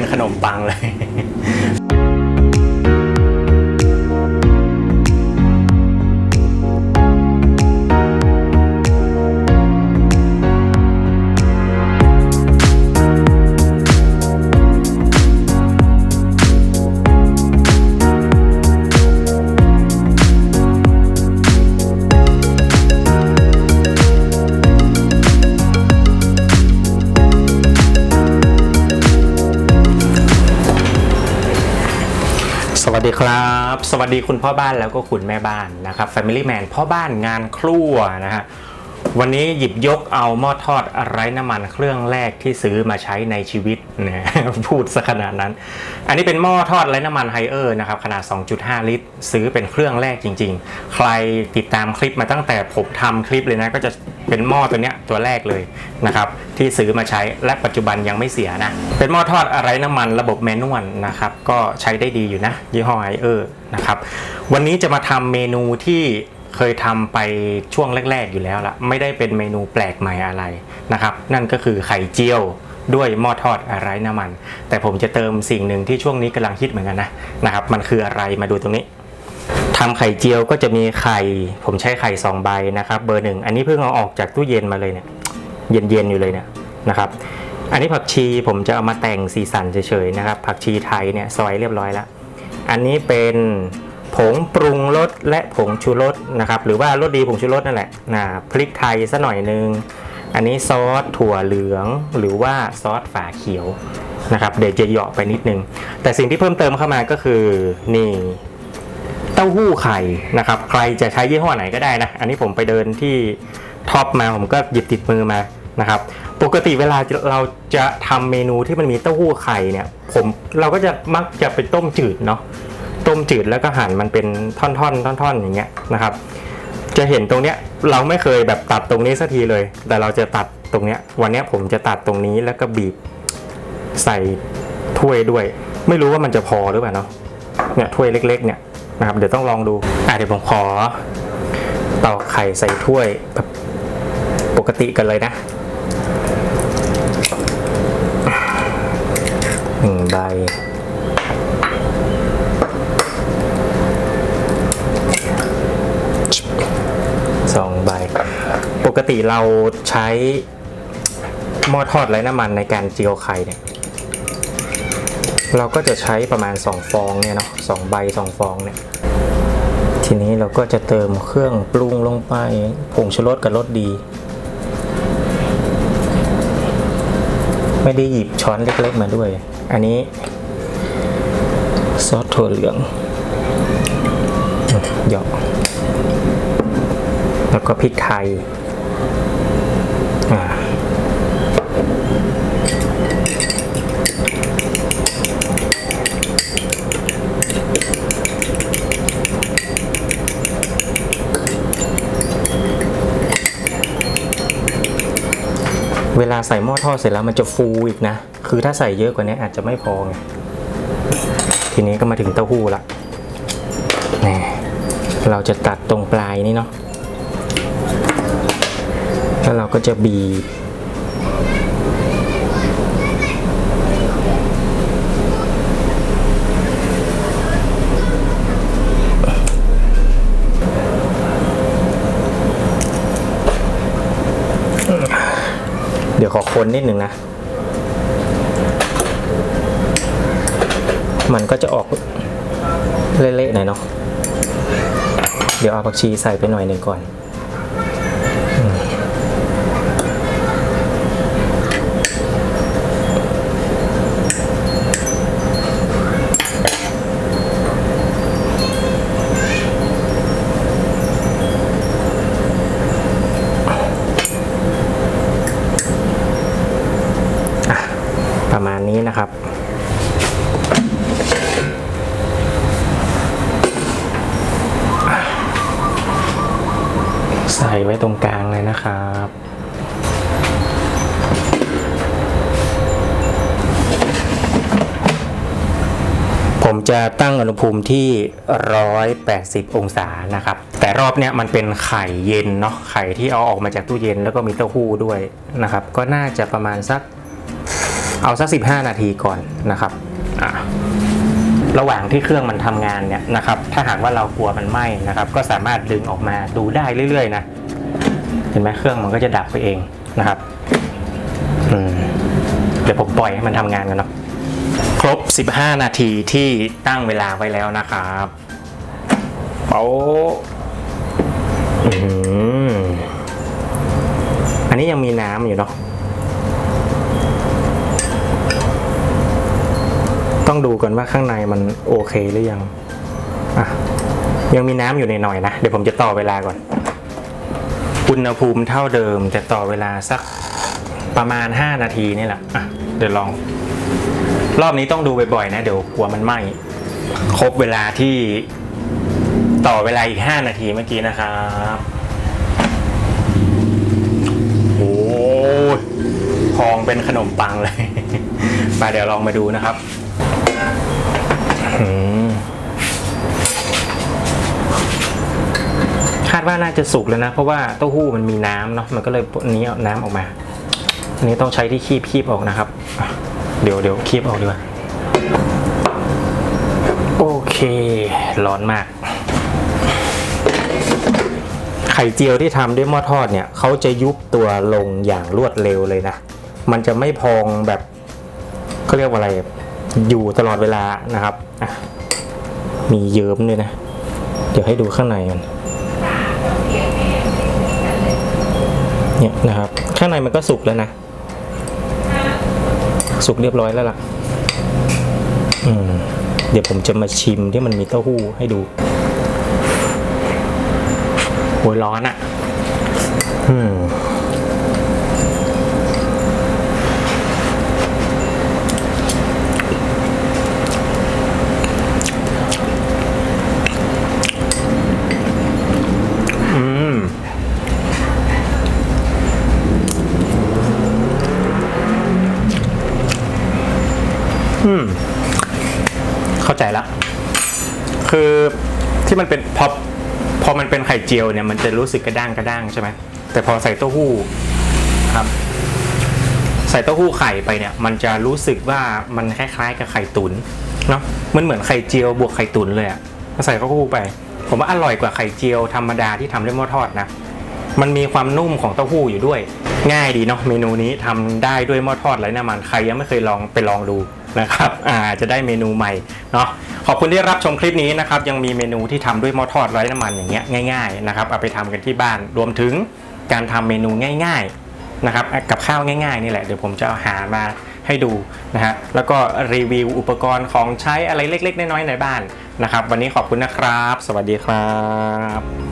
เป็นขนมปังเลย วัสดีครับ สวัสดีคุณพ่อบ้านแล้วก็คุณแม่บ้านนะครับ Family Man พ่อบ้านงานครัวนะฮะ วันนี้หยิบยกเอาหม้อทอดไร้น้ำมันเครื่องแรกที่ซื้อมาใช้ในชีวิตนะพูดซะขนาดนั้น อันนี้เป็นหม้อทอดไร้น้ำมันไฮเออร์นะครับขนาด 2.5 ลิตร ซื้อเป็นเครื่องแรกจริง ๆ ใครติดตามคลิปมาตั้งแต่ผมทำคลิปเลยนะก็จะเป็นหม้อตัวเนี้ยตัวแรกเลยนะครับที่ซื้อมาใช้และปัจจุบันยังไม่เสียนะ เป็นหม้อทอดไร้น้ำมันระบบแมนนวลนะครับก็ใช้ได้ดีอยู่นะยี่ห้อไฮเออร์นะครับวันนี้จะมาทำเมนูที่ เคยทำไปช่วงแรก ๆ อยู่แล้วละไม่ได้เป็นเมนูแปลกใหม่อะไรนะครับ นั่นก็คือไข่เจียวด้วยหม้อทอดไร้น้ำมัน แต่ผมจะเติมสิ่งหนึ่งที่ช่วงนี้กำลังฮิตเหมือนกันนะนะครับ มันคืออะไรมาดูตรงนี้ทำไข่เจียวก็จะมีไข่ ผมใช้ไข่สองใบนะครับ เบอร์หนึ่งอันนี้เพิ่งเอาออกจากตู้เย็นมาเลยเนี่ยเย็นๆอยู่เลยเนี่ยนะครับ อันนี้ผักชีผมจะเอามาแต่งสีสันเฉยๆนะครับ ผักชีไทยเนี่ยซอยเรียบร้อยแล้ว อันนี้เป็น ผงปรุงรสและผงชูรสนะครับหรือว่ารสดีผงชูรสนั่นแหละนะพริกไทยสัหน่อยนึง อันนี้ซอสถั่วเหลืองหรือว่าซอสฝาเขียวนะครับเดี๋ยวจะเหยาะไปนิดนึง แต่สิ่งที่เพิ่มเติมเข้ามาก็คือนี่เต้าหู้ไข่นะครับใครจะใช้ยี่ห้อไหนก็ได้นะ อันนี้ผมไปเดินที่ท็อปมาผมก็หยิบติดมือมานะครับปกติเวลาเราจะทำเมนูที่มันมีเต้าหู้ไข่เนี่ยผมเราก็จะมักจะไปต้มจืดเนาะ ต้มจืดแล้วก็หั่นมันเป็นท่อนๆท่อนๆอย่างเงี้ยนะครับ จะเห็นตรงเนี้ยเราไม่เคยแบบตัดตรงนี้สักทีเลย แต่เราจะตัดตรงเนี้ยวันเนี้ยผมจะตัดตรงนี้แล้วก็บีบใส่ถ้วยด้วย ไม่รู้ว่ามันจะพอหรือเปล่าเนาะเนี่ยถ้วยเล็ก ๆ เนี่ยนะครับเดี๋ยวต้องลองดูอะเดี๋ยวผมขอตอกไข่ใส่ถ้วยแบบปกติกันเลยนะหนึ่งใบ สองใบ ป กติเราใช้หม้อทอดไร้น้ำมันในการเจียวไข่เนี่ย เราก็จะใช้ประมาณ 2 ฟองเนี่ยเนาะสองใบ 2 ฟองเนี่ย ทีนี้เราก็จะเติมเครื่องปรุงลงไปผงชูรสกับรสดี ไม่ได้หยิบช้อนเล็กๆมาด้วย อันนี้ซอสถั่วเหลืองหยอกแล้วก็พริกไทย เวลาใส่หม้อทอดเสร็จแล้วมันจะฟูอีกนะ คือถ้าใส่เยอะกว่านี้อาจจะไม่พอไง ทีนี้ก็มาถึงเต้าหู้ละนี่เราจะตัดตรงปลายนี่เนาะ ก็จะบีบเดี๋ยวขอคนนิดหนึ่งนะ มันก็จะออกเละๆหน่อยเนาะ เดี๋ยวเอาผักชีใส่ไปหน่อยหนึ่งก่อน ประมาณนี้นะครับ ใส่ไว้ตรงกลางเลยนะครับผมจะตั้งอุณหภูมิที่ 180 องศานะครับ แต่รอบเนี้ยมันเป็นไข่เย็นเนาะ ไข่ที่เอาออกมาจากตู้เย็นแล้วก็มีเต้าหู้ด้วยนะครับ ก็น่าจะประมาณสัก เอาสัก 15 นาทีก่อนนะครับระหว่างที่เครื่องมันทำงานเนี่ยนะครับ ถ้าหากว่าเรากลัวมันไหม้นะครับ ก็สามารถดึงออกมาดูได้เรื่อยๆนะเห็นไหมเครื่องมันก็จะดับไปเองนะครับเดี๋ยวผมปล่อยให้มันทำงานกันเนาะครบ 15 นาทีที่ตั้งเวลาไว้แล้วนะครับเปาอืมอันนี้ยังมีน้ำอยู่เนาะ ต้องดูก่อนว่าข้างในมันโอเคหรือยังอะยังมีน้ำอยู่ในหน่อยนะ เดี๋ยวผมจะต่อเวลาก่อน อุณหภูมิเท่าเดิมแต่ต่อเวลาสักประมาณ 5 นาทีนี่แหละอะเดี๋ยวลอง รอบนี้ต้องดูบ่อยๆนะ เดี๋ยวกลัวมันไหม้ครบเวลาที่ต่อเวลาอีก 5 นาทีเมื่อกี้นะครับโอ้ยพองเป็นขนมปังเลย มาเดี๋ยวลองมาดูนะครับ คาดว่าน่าจะสุกแล้วนะ เพราะว่าเต้าหู้มันมีน้ำเนาะมันก็เลยนี้เอาน้ำออกมาอันนี้ต้องใช้ที่คีบคีบออกนะครับ เดี๋ยวเดี๋ยวคีบออกดีกว่าโอเค ร้อนมาก ไข่เจียวที่ทำด้วยหม้อทอดเนี่ยเขาจะยุบตัวลงอย่างรวดเร็วเลยนะ มันจะไม่พองแบบเขาเรียกว่าอะไร อยู่ตลอดเวลานะครับมีเยิ้มด้วยนะ เดี๋ยวให้ดูข้างในมันเนี่ยนะครับ ข้างในมันก็สุกแล้วนะ สุกเรียบร้อยแล้วล่ะ อืม เดี๋ยวผมจะมาชิมที่มันมีเต้าหู้ให้ดูโอ้ยร้อนอะ่ะ อืม อืม เข้าใจละคือที่มันเป็นพอพอมันเป็นไข่เจียวเนี่ย มันจะรู้สึกกระด้างกระด้างใช่ไหมแต่พอใส่เต้าหู้ครับ ใส่เต้าหู้ไข่ไปเนี่ย มันจะรู้สึกว่ามันคล้ายๆกับไข่ตุนเนาะมันเหมือนไข่เจียวบวกไข่ตุนเลยอะใส่เต้าหู้ไป ผมว่าอร่อยกว่าไข่เจียวธรรมดาที่ทำด้วยหม้อทอดนะมันมีความนุ่มของเต้าหู้อยู่ด้วย ง่ายดีเนาะเมนูนี้ทำได้ด้วยหม้อทอดไร้น้ำมันใครยังไม่เคยลองไปลองดู นะครับอ่าจะได้เมนูใหม่เนาะขอบคุณที่รับชมคลิปนี้นะครับยังมีเมนูที่ทำด้วยหม้อทอดไร้น้ำมันอย่างเงี้ยง่ายๆนะครับเอาไปทำกันที่บ้านรวมถึงการทำเมนูง่ายๆนะครับกับข้าวง่ายๆนี่แหละเดี๋ยวผมจะหามาให้ดูนะฮะแล้วก็รีวิวอุปกรณ์ของใช้อะไรเล็ก ๆ น้อยๆในบ้านนะครับ วันนี้ขอบคุณนะครับ สวัสดีครับ